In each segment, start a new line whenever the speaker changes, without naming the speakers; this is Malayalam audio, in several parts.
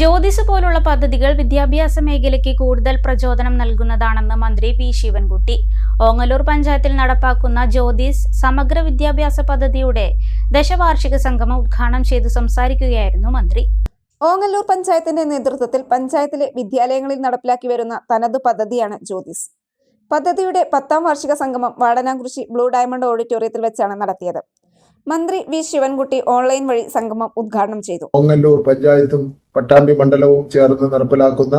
ജ്യോതിസ് പോലുള്ള പദ്ധതികൾ വിദ്യാഭ്യാസ മേഖലയ്ക്ക് കൂടുതൽ പ്രചോദനം നൽകുന്നതാണെന്ന് മന്ത്രി പി ശിവൻകുട്ടി. ഓങ്ങല്ലൂർ പഞ്ചായത്തിൽ നടപ്പാക്കുന്ന ജ്യോതിസ് സമഗ്ര വിദ്യാഭ്യാസ പദ്ധതിയുടെ ദശവാർഷിക സംഗമം ഉദ്ഘാടനം ചെയ്തു സംസാരിക്കുകയായിരുന്നു മന്ത്രി.
ഓങ്ങല്ലൂർ പഞ്ചായത്തിന്റെ നേതൃത്വത്തിൽ പഞ്ചായത്തിലെ വിദ്യാലയങ്ങളിൽ നടപ്പിലാക്കി വരുന്ന തനതു പദ്ധതിയാണ് ജ്യോതിസ്. പദ്ധതിയുടെ പത്താം വാർഷിക സംഗമം വാടനാംകൃഷി ബ്ലൂ ഡയമണ്ട് ഓഡിറ്റോറിയത്തിൽ വെച്ചാണ് നടത്തിയത്. മന്ത്രി വി ശിവൻകുട്ടി ഓൺലൈൻ വഴി സംഗമം ഉദ്ഘാടനം ചെയ്തു.
ഓങ്ങല്ലൂർ പഞ്ചായത്തും പട്ടാമ്പി മണ്ഡലവും ചേർന്ന് നടപ്പിലാക്കുന്ന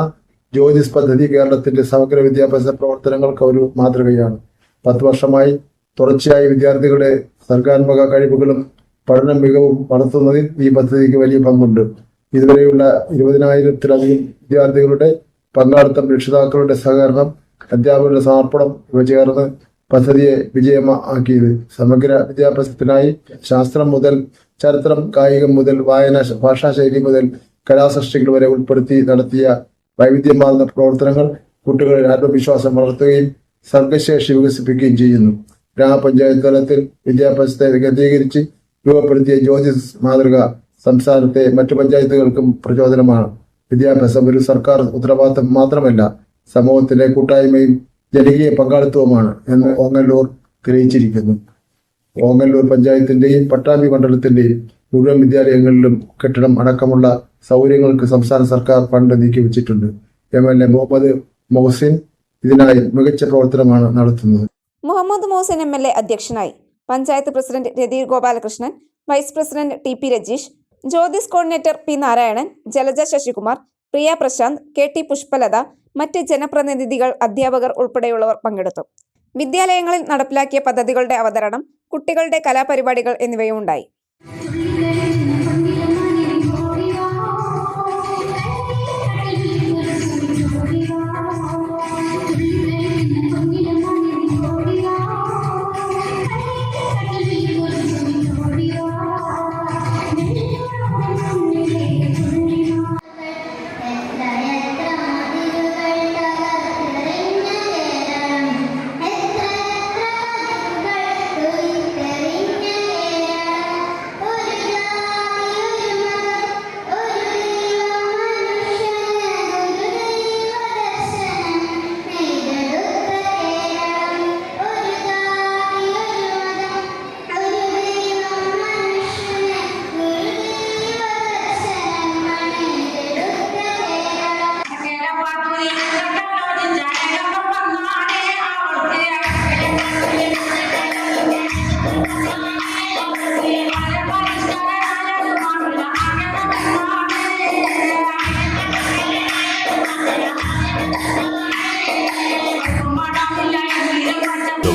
ജ്യോതിസ് പദ്ധതി കേരളത്തിന്റെ സമഗ്ര വിദ്യാഭ്യാസ പ്രവർത്തനങ്ങൾക്ക് ഒരു മാതൃകയാണ്. പത്ത് വർഷമായി തുടർച്ചയായി വിദ്യാർത്ഥികളുടെ സർഗാത്മക കഴിവുകളും പഠന മികവും വളർത്തുന്നതിൽ ഈ പദ്ധതിക്ക് വലിയ പങ്കുണ്ട്. ഇതുവരെയുള്ള ഇരുപതിനായിരത്തിലധികം വിദ്യാർത്ഥികളുടെ പങ്കാളിത്തം രക്ഷിതാക്കളുടെ സഹകരണം അധ്യാപകരുടെ സമർപ്പണം ഇവ ചേർന്ന് പദ്ധതിയെ വിജയമാക്കിയത്. സമഗ്ര വിദ്യാഭ്യാസത്തിനായി ശാസ്ത്രം മുതൽ ചരിത്രം കായികം മുതൽ വായന ഭാഷാശൈലി മുതൽ കലാസൃഷ്ടികൾ വരെ ഉൾപ്പെടുത്തി നടത്തിയ വൈവിധ്യമാർന്ന പ്രവർത്തനങ്ങൾ കുട്ടികളിൽ ആത്മവിശ്വാസം വളർത്തുകയും സർഗശേഷി വികസിപ്പിക്കുകയും ചെയ്യുന്നു. ഗ്രാമപഞ്ചായത്ത് തലത്തിൽ വിദ്യാഭ്യാസത്തെ കേന്ദ്രീകരിച്ച് രൂപപ്പെടുത്തിയ ജ്യോതിസ് മാതൃക സംസ്ഥാനത്തെ മറ്റു പഞ്ചായത്തുകൾക്കും പ്രചോദനമാണ്. വിദ്യാഭ്യാസം ഒരു സർക്കാർ ഉത്തരവാദിത്തം മാത്രമല്ല. സമൂഹത്തിലെ കൂട്ടായ്മയും ജനകീയ പങ്കാളിത്തവുമാണ് എന്ന് ഓങ്ങല്ലൂർ തെളിയിച്ചിരിക്കുന്നു. ഓങ്ങല്ലൂർ പഞ്ചായത്തിന്റെയും പട്ടാമ്പി മണ്ഡലത്തിന്റെയും മുഴുവൻ വിദ്യാലയങ്ങളിലും കെട്ടിടം അടക്കമുള്ള സൗകര്യങ്ങൾക്ക് സംസ്ഥാന സർക്കാർ fund നീക്കിവെച്ചിട്ടുണ്ട് M L A Muhammad Mohsin ഇതിനായി മികച്ച പ്രവർത്തനമാണ് നടത്തുന്നത്.
Muhammad Mohsin M L A അധ്യക്ഷനായി panchayat president Rathir Gopalakrishnan vice president T P Rajeesh Jyothis coordinator P Narayanan Jalaja Sasikumar Priya Prashanth K T Pushpalatha മറ്റ് ജനപ്രതിനിധികൾ അധ്യാപകർ ഉൾപ്പെടെയുള്ളവർ പങ്കെടുത്തു. വിദ്യാലയങ്ങളിൽ നടപ്പിലാക്കിയ പദ്ധതികളുടെ അവതരണം കുട്ടികളുടെ കലാപരിപാടികൾ എന്നിവയും ഉണ്ടായി